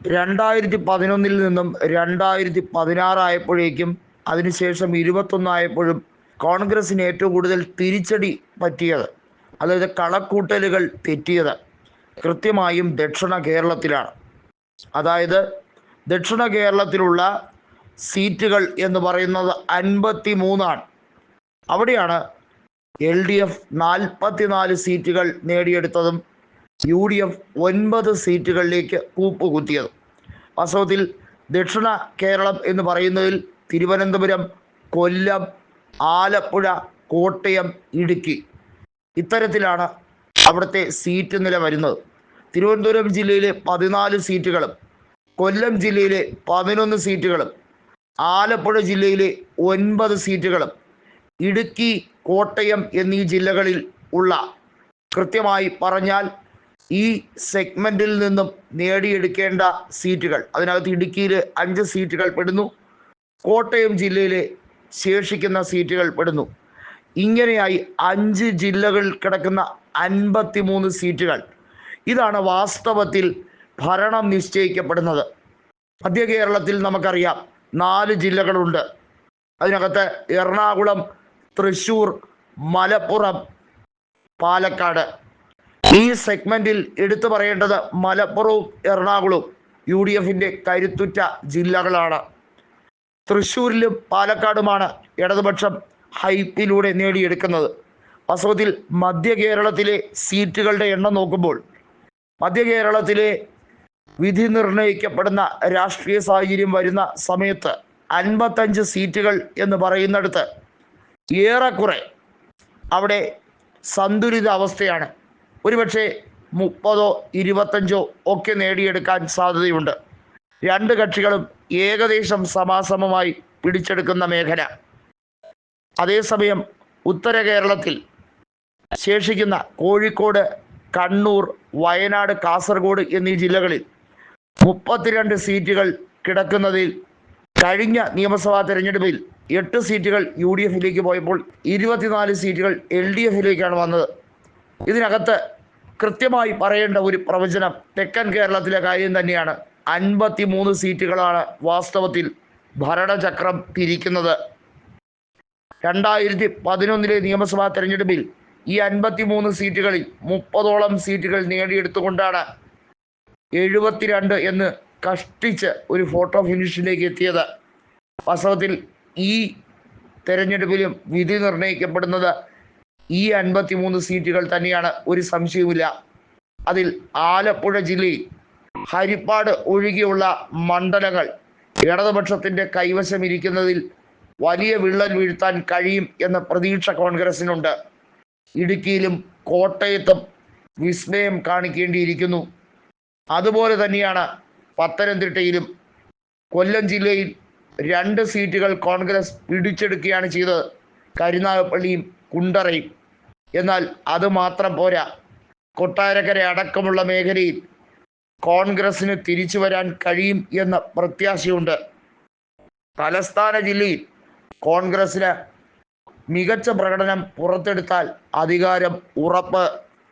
രണ്ടായിരത്തി പതിനൊന്നിൽ നിന്നും രണ്ടായിരത്തി പതിനാറായപ്പോഴേക്കും അതിനുശേഷം ഇരുപത്തൊന്നായപ്പോഴും കോൺഗ്രസിന് ഏറ്റവും കൂടുതൽ തിരിച്ചടി പറ്റിയത് അതായത് കളക്കൂട്ടലുകൾ തെറ്റിയത് കൃത്യമായും ദക്ഷിണ കേരളത്തിലാണ്. അതായത് ദക്ഷിണ കേരളത്തിലുള്ള സീറ്റുകൾ എന്ന് പറയുന്നത് അൻപത്തി മൂന്നാണ് അവിടെയാണ് എൽ ഡി എഫ് നാൽപ്പത്തിനാല് സീറ്റുകൾ നേടിയെടുത്തതും യു ഡി എഫ് ഒൻപത് സീറ്റുകളിലേക്ക് കൂപ്പുകുത്തിയത്. വാസ്തവത്തിൽ ദക്ഷിണ കേരളം എന്ന് പറയുന്നതിൽ തിരുവനന്തപുരം കൊല്ലം ആലപ്പുഴ കോട്ടയം ഇടുക്കി ഇത്തരത്തിലാണ് അവിടുത്തെ സീറ്റ് നില വരുന്നത്. തിരുവനന്തപുരം ജില്ലയിലെ പതിനാല് സീറ്റുകളും കൊല്ലം ജില്ലയിലെ പതിനൊന്ന് സീറ്റുകളും ആലപ്പുഴ ജില്ലയിലെ ഒൻപത് സീറ്റുകളും ഇടുക്കി കോട്ടയം എന്നീ ജില്ലകളിൽ ഉള്ള കൃത്യമായി പറഞ്ഞാൽ ഈ സെഗ്മെന്റിൽ നിന്നും നേടിയെടുക്കേണ്ട സീറ്റുകൾ അതിനകത്ത് ഇടുക്കിയിൽ അഞ്ച് സീറ്റുകൾ പെടുന്നു. കോട്ടയം ജില്ലയിലെ ശേഷിക്കുന്ന സീറ്റുകൾ പെടുന്നു. ഇങ്ങനെയായി അഞ്ച് ജില്ലകളിൽ കിടക്കുന്ന അൻപത്തി മൂന്ന് സീറ്റുകൾ ഇതാണ് വാസ്തവത്തിൽ ഭരണം നിശ്ചയിക്കപ്പെടുന്നത്. മധ്യ കേരളത്തിൽ നമുക്കറിയാം നാല് ജില്ലകളുണ്ട്. അതിനകത്ത് എറണാകുളം തൃശൂർ മലപ്പുറം പാലക്കാട്. ഈ സെഗ്മെന്റിൽ എടുത്തു പറയേണ്ടത് മലപ്പുറവും എറണാകുളവും യു ഡി എഫിന്റെ കരുത്തുറ്റ ജില്ലകളാണ്. തൃശ്ശൂരിലും പാലക്കാടുമാണ് ഇടതുപക്ഷം ഹൈപ്പിലൂടെ നേടിയെടുക്കുന്നത്. വാസ്തവത്തിൽ മധ്യ കേരളത്തിലെ സീറ്റുകളുടെ എണ്ണം നോക്കുമ്പോൾ മധ്യ കേരളത്തിലെ വിധി നിർണയിക്കപ്പെടുന്ന രാഷ്ട്രീയ സാഹചര്യം വരുന്ന സമയത്ത് അൻപത്തഞ്ച് സീറ്റുകൾ എന്ന് പറയുന്നിടത്ത് ഏറെക്കുറെ അവിടെ സന്തുലിത അവസ്ഥയാണ് ഒരുപക്ഷെ മുപ്പതോ ഇരുപത്തഞ്ചോ ഒക്കെ നേടിയെടുക്കാൻ സാധ്യതയുണ്ട്. രണ്ട് കക്ഷികളും ഏകദേശം സമാസമമായി പിടിച്ചെടുക്കുന്ന മേഖല. അതേസമയം ഉത്തര കേരളത്തിൽ ശേഷിക്കുന്ന കോഴിക്കോട് കണ്ണൂർ വയനാട് കാസർഗോഡ് എന്നീ ജില്ലകളിൽ മുപ്പത്തിരണ്ട് സീറ്റുകൾ കിടക്കുന്നതിൽ കഴിഞ്ഞ നിയമസഭാ തെരഞ്ഞെടുപ്പിൽ എട്ട് സീറ്റുകൾ യു ഡി എഫിലേക്ക് പോയപ്പോൾ ഇരുപത്തിനാല് സീറ്റുകൾ എൽ ഡി എഫിലേക്കാണ് വന്നത്. ഇതിനകത്ത് കൃത്യമായി പറയേണ്ട ഒരു പ്രവചനം തെക്കൻ കേരളത്തിലെ കാര്യം തന്നെയാണ്. അൻപത്തി മൂന്ന് സീറ്റുകളാണ് വാസ്തവത്തിൽ ഭരണചക്രം തിരിക്കുന്നത്. രണ്ടായിരത്തി പതിനൊന്നിലെ നിയമസഭാ തെരഞ്ഞെടുപ്പിൽ ഈ അൻപത്തി മൂന്ന് സീറ്റുകളിൽ മുപ്പതോളം സീറ്റുകൾ നേടിയെടുത്തുകൊണ്ടാണ് എഴുപത്തിരണ്ട് എന്ന് കഷ്ടിച്ച് ഒരു ഫോട്ടോ ഫിനിഷിലേക്ക് എത്തിയത്. വാസ്തവത്തിൽ ഈ തെരഞ്ഞെടുപ്പിലും വിധി നിർണയിക്കപ്പെടുന്നത് ഈ അൻപത്തി മൂന്ന് സീറ്റുകൾ തന്നെയാണ്. ഒരു സംശയവുമില്ല. അതിൽ ആലപ്പുഴ ജില്ലയിൽ ഹരിപ്പാട് ഒഴികെയുള്ള മണ്ഡലങ്ങൾ ഇടതുപക്ഷത്തിന്റെ കൈവശം ഇരിക്കുന്നതിൽ വലിയ വിള്ളൽ വീഴ്ത്താൻ കഴിയും എന്ന പ്രതീക്ഷ കോൺഗ്രസിനുണ്ട്. ഇടുക്കിയിലും കോട്ടയത്തും വിസ്മയം കാണിക്കേണ്ടിയിരിക്കുന്നു. അതുപോലെ തന്നെയാണ് പത്തനംതിട്ടയിലും. കൊല്ലം ജില്ലയിൽ രണ്ട് സീറ്റുകൾ കോൺഗ്രസ് പിടിച്ചെടുക്കുകയാണ് ചെയ്തത്. കരുനാഗപ്പള്ളിയും കുണ്ടറയും. എന്നാൽ അത് മാത്രം പോരാ. കൊട്ടാരക്കര അടക്കമുള്ള മേഖലയിൽ കോൺഗ്രസിന് തിരിച്ചു വരാൻ കഴിയും എന്ന പ്രത്യാശയുണ്ട്. തലസ്ഥാന ജില്ലയിൽ കോൺഗ്രസിന് മികച്ച പ്രകടനം പുറത്തെടുത്താൽ അധികാരം ഉറപ്പ്